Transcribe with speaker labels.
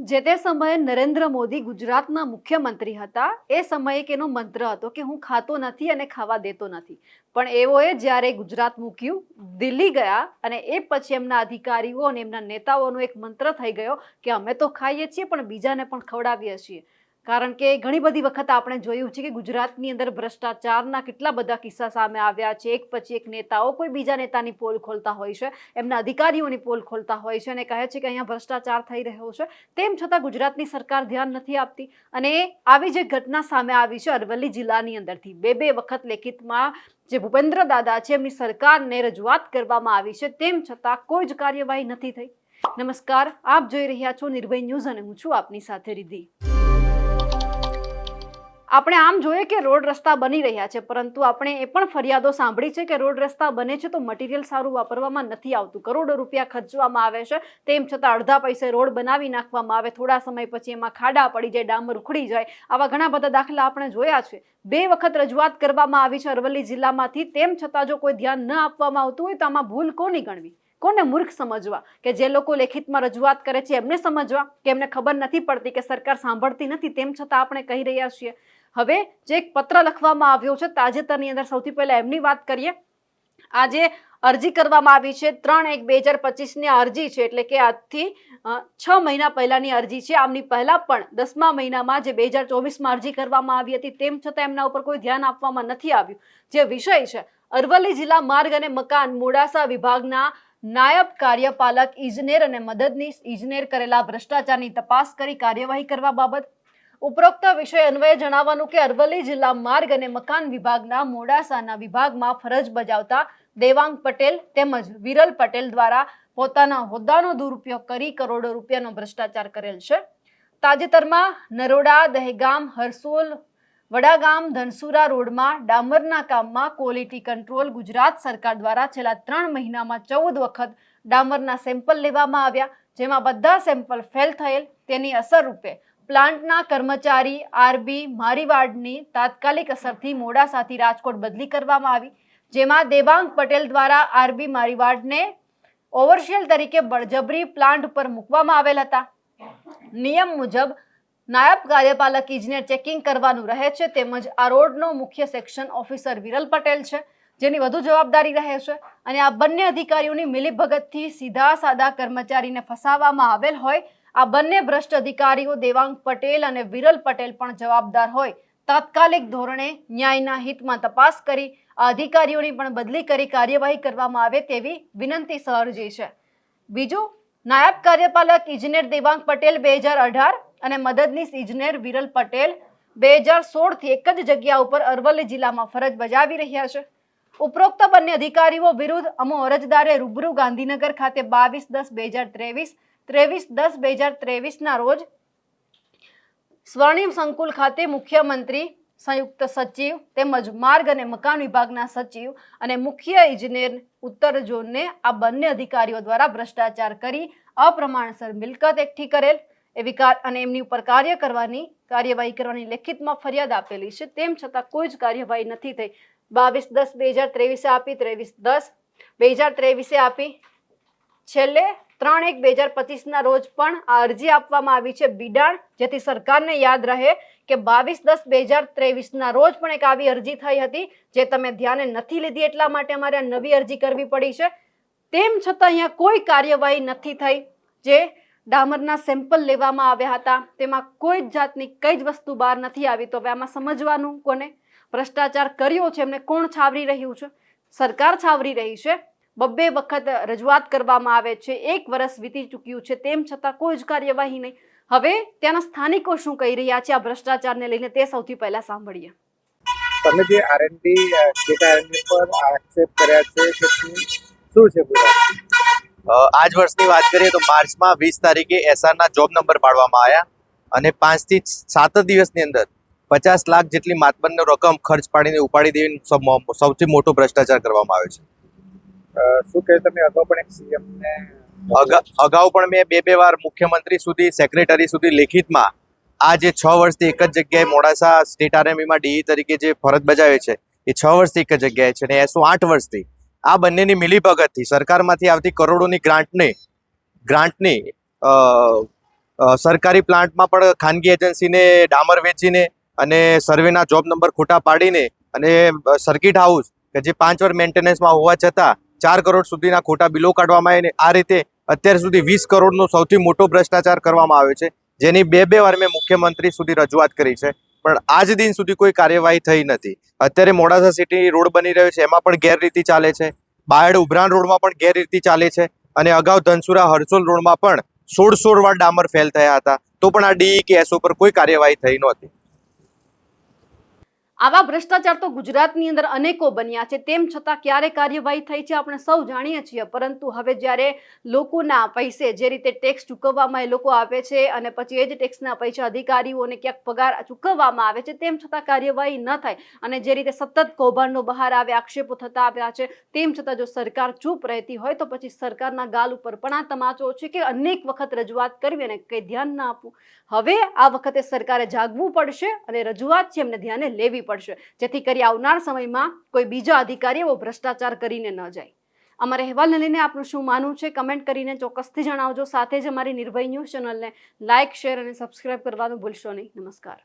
Speaker 1: જે તે સમયે નરેન્દ્ર મોદી ગુજરાતના મુખ્યમંત્રી હતા, એ સમયે એક એનો મંત્ર હતો કે હું ખાતો નથી અને ખાવા દેતો નથી. પણ એઓએ જ્યારે ગુજરાત મૂક્યું, દિલ્હી ગયા અને એ પછી એમના અધિકારીઓ અને એમના નેતાઓનો એક મંત્ર થઈ ગયો કે અમે તો ખાઈએ છીએ પણ બીજાને પણ ખવડાવીએ છીએ. કારણ કે ઘણી બધી વખત આપણે જોયું છે કે ગુજરાતની અંદર ભ્રષ્ટાચારના કેટલા બધા કિસ્સા સામે આવ્યા છે. એક પછી એક નેતાઓ કોઈ બીજા નેતાની પોલ ખોલતા હોય છે, એમના અધિકારીઓની પોલ ખોલતા હોય છે અને કહે છે કે અહીંયા ભ્રષ્ટાચાર થઈ રહ્યો છે. તેમ છતાં ગુજરાતની સરકાર ધ્યાન નથી આપતી અને આવી જે ઘટના સામે આવી છે અરવલ્લી જિલ્લાની અંદરથી બે બે વખત લેખિતમાં જે ભૂપેન્દ્ર દાદા છે એમની સરકારને રજૂઆત કરવામાં આવી છે, તેમ છતાં કોઈ જ કાર્યવાહી નથી થઈ. નમસ્કાર, આપ જોઈ રહ્યા છો નિર્ભય ન્યૂઝ અને હું છું આપની સાથે રિદ્ધિ. આપણે આમ જોઈએ કે રોડ રસ્તા બની રહ્યા છે, પરંતુ આપણે એ પણ ફરિયાદો સાંભળી છે કે રોડ રસ્તા બને છે તો મટીરિયલ સારું વાપરવામાં નથી આવતું. કરોડો રૂપિયા ખર્ચવામાં આવે છે, તેમ છતાં અડધા પૈસે રોડ બનાવી નાખવામાં આવે, થોડા સમય પછી એમાં ખાડા પડી જાય, ડામર ઉખડી જાય, આવા ઘણા બધા દાખલા આપણે જોયા છે. બે વખત રજૂઆત કરવામાં આવી છે અરવલ્લી જિલ્લામાંથી, તેમ છતાં જો કોઈ ધ્યાન ન આપવામાં આવતું હોય તો આમાં ભૂલ કોની ગણવી? કોને મૂર્ખ સમજવા? કે જે લોકો લેખિતમાં રજૂઆત કરે છે એમને સમજવા? કે એમને ખબર નથી પડતી કે સરકાર સાંભળતી નથી, તેમ છતાં આપણે કહી રહ્યા છીએ. હવે જે એક પત્ર લખવામાં આવ્યો છે તાજેતરની અંદર સૌથી પહેલા એમની વાત કરીએ. આજે અરજી કરવામાં આવી છે ત્રણ એક બે હજાર પચીસની અરજી છે એટલે કે આજથી છ મહિના પહેલાંની અરજી છે. આમની પહેલાં પણ દસમા મહિનામાં જે બે હજાર ચોવીસમાં અરજી કરવામાં આવી હતી તેમ છતાં એમના ઉપર કોઈ ધ્યાન આપવામાં નથી આવ્યું. જે વિષય છે, અરવલ્લી જિલ્લા માર્ગ અને મકાન મોડાસા વિભાગના નાયબ કાર્યપાલક ઇજનેર અને મદદનીશ ઇજનેર કરેલા ભ્રષ્ટાચારની તપાસ કરી કાર્યવાહી કરવા બાબત ઉપરોક્ત વિષય અન્વયે જણાવવાનું કે અરવલ્લી જિલ્લા માર્ગ અને મકાન વિભાગના મોડાસાના વિભાગમાં ફરજ બજાવતા દેવાંગ પટેલ તેમજ વિરલ પટેલ દ્વારા પોતાના હોદ્દાનો દુરુપયોગ કરી કરોડો રૂપિયાનો ભ્રષ્ટાચાર કરેલ છે. તાજેતરમાં નરોડા, દહેગામ, હરસોલ, વડાગામ, ધનસુરા રોડમાં ડામરના કામમાં ક્વોલિટી કંટ્રોલ ગુજરાત સરકાર દ્વારા છેલ્લા ત્રણ મહિનામાં ચૌદ વખત ડામરના સેમ્પલ લેવામાં આવ્યા, જેમાં બધા સેમ્પલ ફેલ થયેલ તેની અસર રૂપે પ્લાન્ટના કર્મચારી આરબી મારીવાડની તાત્કાલિક અસરથી મોડાસાથી રાજકોટ બદલી કરવામાં આવી, જેમાં દેવાંગ પટેલ દ્વારા આરબી મારીવાડને ઓવરશેલ તરીકે બળજબરી પ્લાન્ટ ઉપર મૂકવામાં આવેલ હતા. નિયમ મુજબ નાયબ કાર્યપાલક ઇજનેર ચેકિંગ કરવાનું રહે છે તેમજ આ રોડનો મુખ્ય સેક્શન ઓફિસર વિરલ પટેલ છે, જેની વધુ જવાબદારી રહે છે અને આ બંને અધિકારીઓની મિલીભગતથી સીધા સાદા કર્મચારીને ફસાવવામાં આવેલ હોય આ બંને ભ્રષ્ટ અધિકારીઓ દેવાંગ પટેલ અને વિરલ પટેલ પણ જવાબદાર હોય. તાત્કાલિક ધોરણે ન્યાયના હિતમાં તપાસ કરી, આ અધિકારીઓની પણ બદલી કરી કાર્યવાહી કરવામાં આવે તેવી વિનંતી સહરજી છે. બીજું, નાયબ કાર્યપાલક ઇજનેર દેવાંગ પટેલ બે હજાર અઢાર અને મદદનીશ ઇજનેર વિરલ પટેલ બે હજાર સોળથી એક જ જગ્યા ઉપર અરવલ્લી જિલ્લામાં ફરજ બજાવી રહ્યા છે. ઉપરોક્ત બંને અધિકારીઓ વિરુદ્ધ અમો અરજદારે રૂબરૂ ગાંધીનગર ખાતે બાવીસ દસ બે હજાર ત્રેવીસ ત્રેવીસ દસ બે હજાર ત્રેવીસના રોજ સ્વર્ણિમ સંકુલ ખાતે મુખ્યમંત્રી, સંયુક્ત સચિવ તેમજ માર્ગ અને મકાન વિભાગના સચિવ અને મુખ્ય ઇજનેર ઉત્તર ઝોનને આ બંને અધિકારીઓ દ્વારા ભ્રષ્ટાચાર કરી અપ્રમાણસર મિલકત એકઠી કરેલ. એવી કાર અને એમની ઉપર કાર્ય કરવાની, કાર્યવાહી કરવાની લેખિતમાં ફરિયાદ આપેલી છે. તેમ છતાં કોઈ જ કાર્યવાહી નથી થઈ. બાવીસ દસ બે હજાર ત્રેવીસે આપી, ત્રેવીસ દસ બે હજાર ત્રેવીસે આપી. છેલ્લે ત્રણ એક બે હજાર પચીસના રોજ પણ આ અરજી આપવામાં આવી છે બિડાણ, જેથી સરકારને યાદ રહે કે બાવીસ દસ બે હજાર ત્રેવીસના રોજ પણ એક આવી અરજી થઈ હતી, જે તમે ધ્યાને નથી લીધી એટલા માટે અમારે નવી અરજી કરવી પડી છે. તેમ છતાં અહીંયા કોઈ કાર્યવાહી નથી થઈ, જે ડામરના સેમ્પલ લેવામાં આવ્યા હતા. તેમાં કોઈ જ જાતની કઈ જ વસ્તુ બહાર નથી આવી. તો હવે આમાં સમજવાનું કોને? ભ્રષ્ટાચાર કર્યો છે એમને કોણ છાવરી રહ્યું છે? સરકાર છાવરી રહી છે. બબ્બે વખત રજૂઆત કરવામાં આવે છે એક વર્ષ વીતી ચૂક્યું છે તેમ છતાં કોઈ જ કાર્યવાહી નહીં. હવે ત્યાંના સ્થાનિકો શું કહી રહ્યા છે આ ભ્રષ્ટાચારને લઈને તે સૌથી પહેલા સાંભળીએ.
Speaker 2: તમે જે આરએનડી ડેટા આરએનડી પર આક્ષેપ કર્યા છે કે શું છે
Speaker 3: આજ વર્ષની વાત કરીએ તો માર્ચમાં વીસ તારીખે એસઆરના જોબ નંબર પાડવામાં આવ્યા અને પાંચથી સાત જ દિવસની અંદર પચાસ લાખ જેટલી માતબરનો રકમ ખર્ચ પાડીને ઉપાડી દેવી સૌથી મોટો ભ્રષ્ટાચાર કરવામાં આવ્યો છે.
Speaker 2: શું કહે તમે? અગાઉ પણ એક સીએમ ને
Speaker 3: અગાઉ પણ મેં બે બે વાર મુખ્યમંત્રી સુધી સેક્રેટરી સુધી લેખિતમાં આ જે છ વર્ષથી એક જ જગ્યાએ મોડાસા સ્ટેટ આર્મીમાં ડીઈ તરીકે જે ફરજ બજાવે છે, એ છ વર્ષથી એક જ જગ્યાએ છે અને એસો આઠ વર્ષથી. આ બંનેની મિલીભગતથી સરકારમાંથી આવતી કરોડોની ગ્રાન્ટની ગ્રાન્ટની સરકારી પ્લાન્ટમાં પણ ખાનગી એજન્સીને ડામર વેચીને અને સર્વેના જોબ નંબર ખોટા પાડીને અને સર્કિટ હાઉસ કે જે પાંચ વાર મેન્ટેનન્સમાં હોવા છતાં ચાર કરોડ સુધીના ખોટા બિલો કાઢવામાં આવે અને આ રીતે અત્યાર સુધી વીસ કરોડનો સૌથી મોટો ભ્રષ્ટાચાર કરવામાં આવ્યો છે, જેની બે બે વાર મેં મુખ્યમંત્રી સુધી રજૂઆત કરી છે, પણ આજ દિન સુધી કોઈ કાર્યવાહી થઈ નથી. અત્યારે મોડાસા સિટી રોડ બની રહ્યો છે, એમાં પણ ગેરરીતિ ચાલે છે, બાયડ ઉભરાણ રોડમાં પણ ગેરરીતિ ચાલે છે, અને અગાઉ ધનસુરા હરસોલ રોડમાં પણ સોળ સોળ વાર ડામર ફેલ થયા હતા, તો પણ આ ડીઈ કે એસ ઉપર કોઈ કાર્યવાહી થઈ નહોતી.
Speaker 1: આવા ભ્રષ્ટાચાર તો ગુજરાતની અંદર અનેકો બન્યા છે. તેમ છતાં ક્યારે કાર્યવાહી થઈ છે આપણે સૌ જાણીએ છીએ. પરંતુ હવે જ્યારે લોકોના પૈસે જે રીતે ટેક્સ ચૂકવવામાં એ લોકો આપે છે અને પછી એ જ ટેક્સના પૈસા અધિકારીઓને ક્યાંક પગાર ચૂકવવામાં આવે છે, તેમ છતાં કાર્યવાહી ન થાય અને જે રીતે સતત કૌભાંડો બહાર આવે, આક્ષેપો થતા આવ્યા છે, તેમ છતાં જો સરકાર ચૂપ રહેતી હોય તો પછી સરકારના ગાલ ઉપર પણ આ તમાચો છે કે અનેક વખત રજૂઆત કરવી અને કંઈ ધ્યાન ના આપવું. હવે આ વખતે સરકારે જાગવું પડશે અને રજૂઆત છે એમને ધ્યાને લેવી પડશે. જેથી કરી આવનાર સમયમાં કોઈ બીજા અધિકારી એવો ભ્રષ્ટાચાર કરીને ન જાય. અમારા અહેવાલને લઈને આપનું શું માનવું છે? કમેન્ટ કરીને ચોક્કસથી જણાવજો. સાથે જ અમારી નિર્ભય ન્યૂઝ ચેનલને લાઇક શેર અને સબસ્ક્રાઇબ કરવાનું ભૂલશો નહીં. નમસ્કાર.